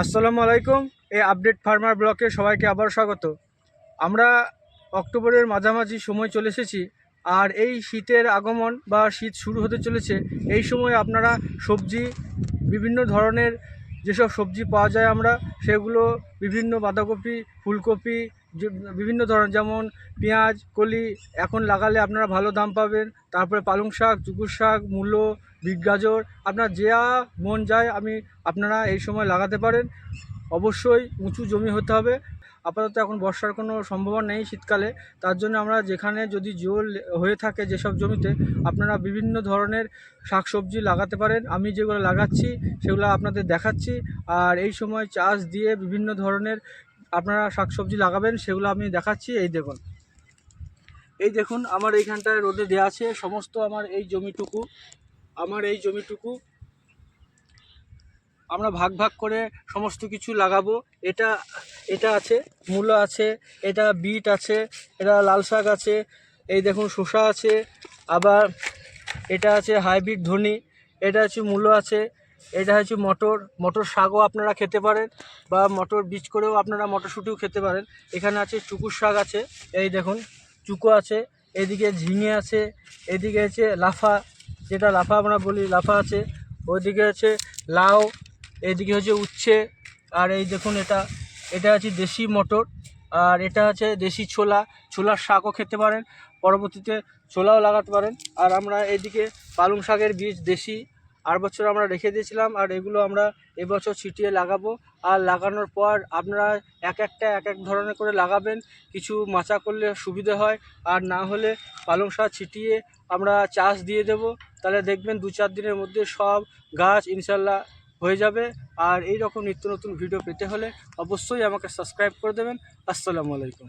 আসসালামু আলাইকুম, এই আপডেট ফার্মার ব্লকে সবাইকে আবার স্বাগত। আমরা অক্টোবরের মাঝামাঝি সময় চলে এসেছি, আর এই শীতের আগমন বা শীত শুরু হতে চলেছে, এই সময় আপনারা সবজি, বিভিন্ন ধরনের যেসব সবজি পাওয়া যায় আমরা, সেগুলো বিভিন্ন বাঁধাকপি, ফুলকপি যে বিভিন্ন ধরনের, যেমন পেঁয়াজ, কলি, এখন লাগালে আপনারা ভালো দাম পাবেন। তারপরে পালং শাক, চুকুর শাক, মূলো, বিট গাজর, আপনার যা মন যায় আমি, আপনারা এই সময় লাগাতে পারেন। অবশ্যই উঁচু জমি হতে হবে। আপাতত এখন বর্ষার কোনো সম্ভাবনা নেই শীতকালে। তার জন্য আমরা যেখানে যদি জল হয়ে থাকে যেসব জমিতে, আপনারা বিভিন্ন ধরনের শাকসবজি লাগাতে পারেন। আমি যেগুলো লাগাচ্ছি, সেগুলো আপনাদের দেখাচ্ছি। আর এই সময় চাষ দিয়ে বিভিন্ন ধরনের আপনারা শাকসবজি লাগাবেন, সেগুলো আমি দেখাচ্ছি। এই দেখুন। এই দেখুন, আমার এইখানটায় রোদে দেওয়া আছে। সমস্ত আমার এই জমিটুকু, আমার এই জমিটুকু। আমরা ভাগ ভাগ করে সমস্ত কিছু লাগাবো। এটা এটা আছে, মূলো আছে, এটা বিট আছে, এটা লাল শাক আছে, এই দেখুন শসা আছে, আবার এটা আছে হাইব্রিড ধনি, এটা হচ্ছে মূলো আছে এটা হচ্ছে মটর মটর শাকও আপনারা খেতে পারেন বা মটর বীজ করেও আপনারা মটরশুঁটিও খেতে পারেন। এখানে আছে চুকুর শাক আছে, এই দেখুন, চুকো আছে, এদিকে ঝিঙে আছে, এদিকে আছে লাফা, যেটা লাফা আমরা বলি, লাফা আছে ওইদিকে আছে লাউ, এদিকে হচ্ছে উচ্ছে, আর এই দেখুন এটা এটা হচ্ছে দেশি মটর, আর এটা হচ্ছে দেশি ছোলা, ছোলার শাকও খেতে পারেন, পরবর্তীতে ছোলাও লাগাতে পারেন, আর আমরা এইদিকে পালং শাকের বীজ দেশি আর বছর আমরা রেখে দিয়েছিলাম আর এগুলো আমরা এবছর ছিটিয়ে লাগাবো। আর লাগানোর পর আপনারা এক একটা, এক এক ধরনের করে লাগাবেন। কিছু মাচা করলে সুবিধে হয়। আর না হলে পালং শাক ছিটিয়ে আমরা চাষ দিয়ে দেব। তাহলে দেখবেন দু চার দিনের মধ্যে সব গাছ ইনশাল্লাহ হয়ে যাবে। আর এই রকম নিত্য নতুন ভিডিও পেতে হলে অবশ্যই আমাকে সাবস্ক্রাইব করে দেবেন। আসসালামু আলাইকুম।